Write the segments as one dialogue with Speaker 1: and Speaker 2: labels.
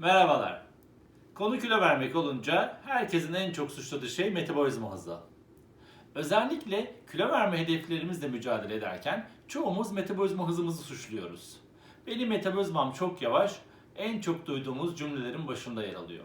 Speaker 1: Merhabalar. Konu kilo vermek olunca herkesin en çok suçladığı şey metabolizma hızı. Özellikle kilo verme hedeflerimizle mücadele ederken çoğumuz metabolizma hızımızı suçluyoruz. Benim metabolizmam çok yavaş, en çok duyduğumuz cümlelerin başında yer alıyor.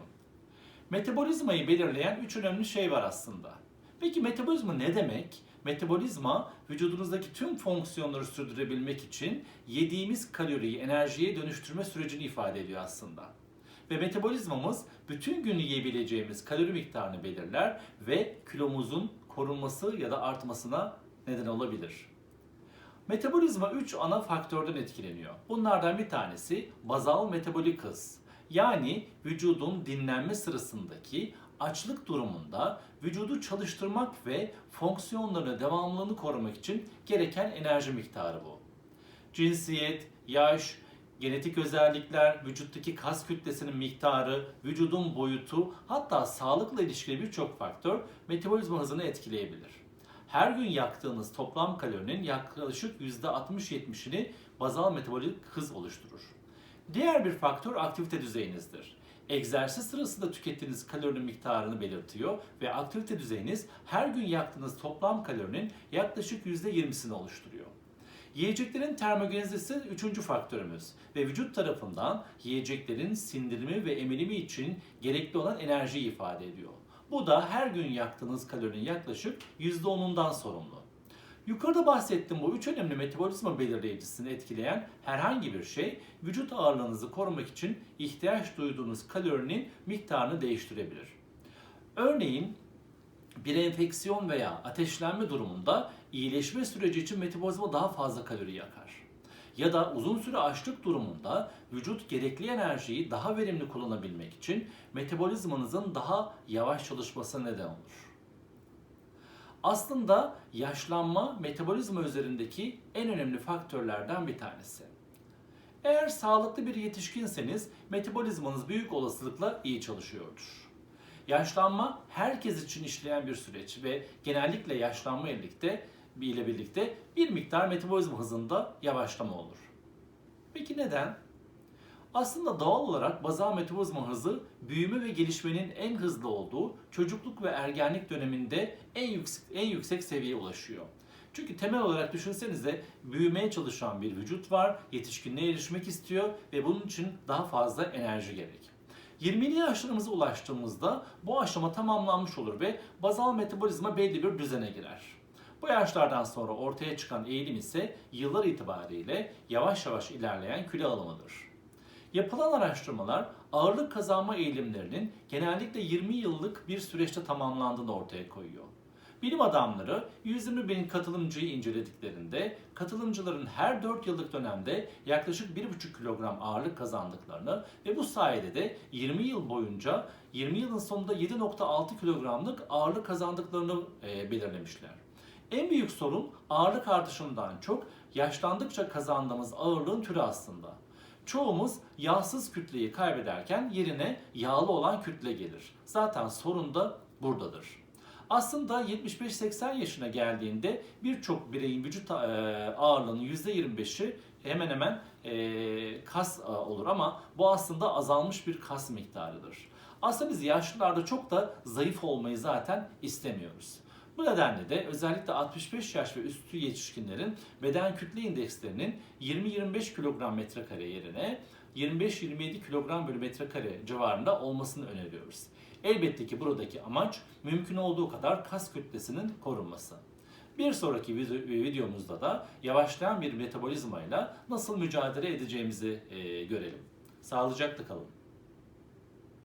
Speaker 1: Metabolizmayı belirleyen üç önemli şey var aslında. Peki metabolizma ne demek? Metabolizma vücudunuzdaki tüm fonksiyonları sürdürebilmek için yediğimiz kaloriyi enerjiye dönüştürme sürecini ifade ediyor aslında. Ve metabolizmamız bütün gün yiyebileceğimiz kalori miktarını belirler ve kilomuzun korunması ya da artmasına neden olabilir. Metabolizma 3 ana faktörden etkileniyor. Bunlardan bir tanesi bazal metabolik hız. Yani vücudun dinlenme sırasındaki açlık durumunda vücudu çalıştırmak ve fonksiyonlarını devamlılığını korumak için gereken enerji miktarı bu. Cinsiyet, yaş, genetik özellikler, vücuttaki kas kütlesinin miktarı, vücudun boyutu hatta sağlıkla ilişkili birçok faktör metabolizma hızını etkileyebilir. Her gün yaktığınız toplam kalorinin yaklaşık %60-70'ini bazal metabolik hız oluşturur. Diğer bir faktör aktivite düzeyinizdir. Egzersiz sırasında tükettiğiniz kalorinin miktarını belirtiyor ve aktivite düzeyiniz her gün yaktığınız toplam kalorinin yaklaşık %20'sini oluşturuyor. Yiyeceklerin termogenezisi üçüncü faktörümüz ve vücut tarafından yiyeceklerin sindirimi ve emilimi için gerekli olan enerjiyi ifade ediyor. Bu da her gün yaktığınız kalorinin yaklaşık %10'undan sorumlu. Yukarıda bahsettiğim bu üç önemli metabolizma belirleyicisini etkileyen herhangi bir şey vücut ağırlığınızı korumak için ihtiyaç duyduğunuz kalorinin miktarını değiştirebilir. Örneğin bir enfeksiyon veya ateşlenme durumunda iyileşme süreci için metabolizma daha fazla kalori yakar. Ya da uzun süre açlık durumunda vücut gerekli enerjiyi daha verimli kullanabilmek için metabolizmanızın daha yavaş çalışmasına neden olur. Aslında yaşlanma metabolizma üzerindeki en önemli faktörlerden bir tanesi. Eğer sağlıklı bir yetişkinseniz metabolizmanız büyük olasılıkla iyi çalışıyordur. Yaşlanma herkes için işleyen bir süreç ve genellikle yaşlanma birlikte ile birlikte bir miktar metabolizma hızında yavaşlama olur. Peki neden? Aslında doğal olarak bazal metabolizma hızı büyüme ve gelişmenin en hızlı olduğu çocukluk ve ergenlik döneminde en yüksek, en yüksek seviyeye ulaşıyor. Çünkü temel olarak düşünsenize büyümeye çalışan bir vücut var, yetişkinliğe erişmek istiyor ve bunun için daha fazla enerji gerek. 20'li yaşlarımıza ulaştığımızda bu aşama tamamlanmış olur ve bazal metabolizma belli bir düzene girer. Bu yaşlardan sonra ortaya çıkan eğilim ise yıllar itibariyle yavaş yavaş ilerleyen kilo alımıdır. Yapılan araştırmalar ağırlık kazanma eğilimlerinin genellikle 20 yıllık bir süreçte tamamlandığını ortaya koyuyor. Bilim adamları 120 bin katılımcıyı incelediklerinde katılımcıların her 4 yıllık dönemde yaklaşık 1,5 kilogram ağırlık kazandıklarını ve bu sayede de 20 yıl boyunca 20 yılın sonunda 7,6 kilogramlık ağırlık kazandıklarını e, belirlemişler. En büyük sorun ağırlık artışından çok yaşlandıkça kazandığımız ağırlığın türü aslında. Çoğumuz yağsız kütleyi kaybederken yerine yağlı olan kütle gelir. Zaten sorun da buradadır. Aslında 75-80 yaşına geldiğinde birçok bireyin vücut e, ağırlığının %25'i hemen hemen e, kas e, olur ama bu aslında azalmış bir kas miktarıdır. Aslında biz yaşlılarda çok da zayıf olmayı zaten istemiyoruz. Bu nedenle de özellikle 65 yaş ve üstü yetişkinlerin beden kütle indekslerinin 20-25 kilogram metrekare yerine 25-27 kilogram bölü metrekare civarında olmasını öneriyoruz. Elbette ki buradaki amaç mümkün olduğu kadar kas kütlesinin korunması. Bir sonraki videomuzda da yavaşlayan bir metabolizmayla nasıl mücadele edeceğimizi görelim. Sağlıcakla kalın.